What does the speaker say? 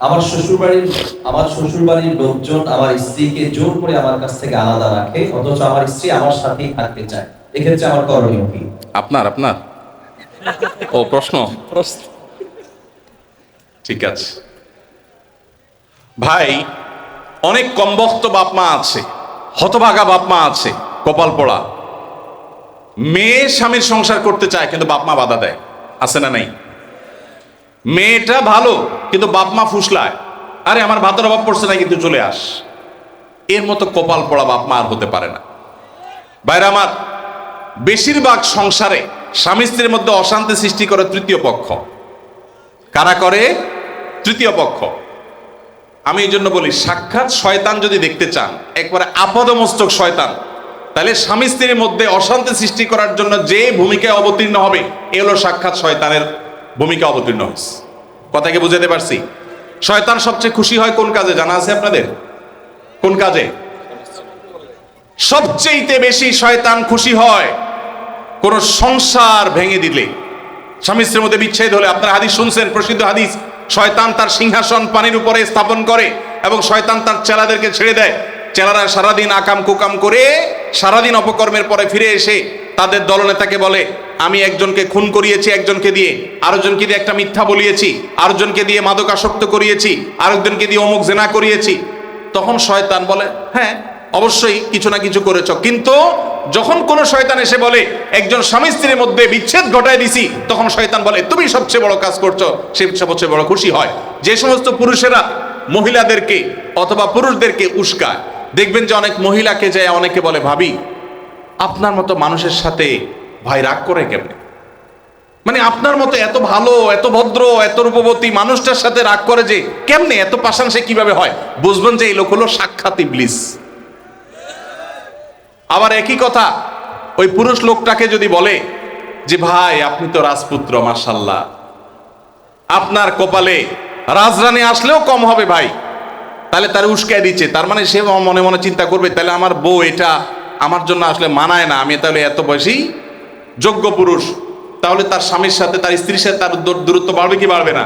আমার শ্বশুর বাড়ির আমার শ্বশুর বাড়ির লোকজন আমার স্ত্রীকে জোর করে আমার কাছ থেকে আলাদা রাখে অথচ আমার স্ত্রী আমার সাথেই থাকতে চায়। এক্ষেত্রে আমার করণীয় কি? আপনার আপনার? ও প্রশ্ন? ঠিক আছে। ভাই অনেক কমবক্ত বাপ মা আছে হতভাগা বাপ মা আছে কপাল পড়া। মেয়ে স্বামীর সংসার করতে চায় কিন্তু বাপ মা বাধা দেয়। আছে না নাই? মেয়েটা ভালো, কিন্তু বাপ মা ফুসলায়। আরে, আমার ভাতের অভাব পড়ছে না, কিন্তু চলে আস। এর মতো কপাল পড়া বাপ মা আর হতে পারে না। বাইরে আমার, বেশিরভাগ সংসারে স্বামী স্ত্রীর মধ্যে অশান্তি সৃষ্টি করে তৃতীয় পক্ষ। কারা করে? তৃতীয় পক্ষ। আমি এই জন্য বলি, সাক্ষাৎ শয়তান যদি দেখতে চান, একবারে আপদমস্তক শয়তান, তাহলে স্বামী স্ত্রীর মধ্যে অশান্তি সৃষ্টি করার জন্য যে ভূমিকায় অবতীর্ণ হবে, এ হলো সাক্ষাৎ শয়তানের ভূমিকা অবতীর্ণ হয়েছে। কথাকে বুঝাতে পারছি? শয়তান সবচেয়ে খুশি হয় কোন কাজে? জানা আছে আপনাদের? কোন কাজে? সবচেয়েতে বেশি শয়তান খুশি হয় কোন সংসার ভেঙে দিলে। স্বামী স্ত্রীর মধ্যে বিচ্ছেদ হলে আপনারা হাদিস শুনছেন, প্রসিদ্ধ হাদিস, শয়তান তার সিংহাসন পানির উপরে স্থাপন করে এবং শয়তান তার চেলাদেরকে ছেড়ে দেয়। চেলারা সারাদিন আকাম কুকাম করে সারাদিন অপকর্মের পরে ফিরে এসে তাদের দলনেতাকে বলে, আমি একজনকে খুন করিয়েছি একজনকে দিয়ে, আরেকজনকে দিয়ে একটা মিথ্যা বলিয়েছি, আরেকজনকে দিয়ে মাদকাসক্ত করিয়েছি, আরেকজনকে দিয়ে অমুক জেনা করিয়েছি। তখন শয়তান বলে হ্যাঁ অবশ্যই কিছু না কিছু করেছ। কিন্তু যখন কোন শয়তান এসে বলে, একজন স্বামী স্ত্রীর মধ্যে বিচ্ছেদ ঘটায় দিছি, তখন শয়তান বলে, তুমি সবচেয়ে বড় কাজ করছ, সে সবচেয়ে বড় খুশি হয়। যে সমস্ত পুরুষেরা মহিলাদেরকে অথবা পুরুষদেরকে উস্কায়, দেখবেন যে অনেক মহিলাকে যায় অনেকে বলে, ভাবি আপনার মতো মানুষের সাথে ভাই রাগ করে কেমনে? মানে আপনার মতো এত ভালো, এত ভদ্র, এত রূপবতী মানুষটার সাথে রাগ করে যে কেমনে, এত পাশান সে কীভাবে হয়? বুঝবেন যে এই লোক হলো সাক্ষাৎ ইবলিস। আবার একই কথা, ওই পুরুষ লোকটাকে যদি বলে যে, ভাই, আপনি তো রাজপুত্র মার্শাল্লাহ আপনার কপালে রাজরানী আসলেও কম হবে ভাই। তাহলে তার উস্কায় দিচ্ছে। তার মানে সে মনে মনে চিন্তা করবে, তাহলে আমার বউ এটা আমার জন্য আসলে মানায় না, আমি তাহলে এত বয়সী যোগ্য পুরুষ, তাহলে তার স্বামীর সাথে, তার স্ত্রীর সাথে তার দূরত্ব বাড়বে কি বাড়বে না?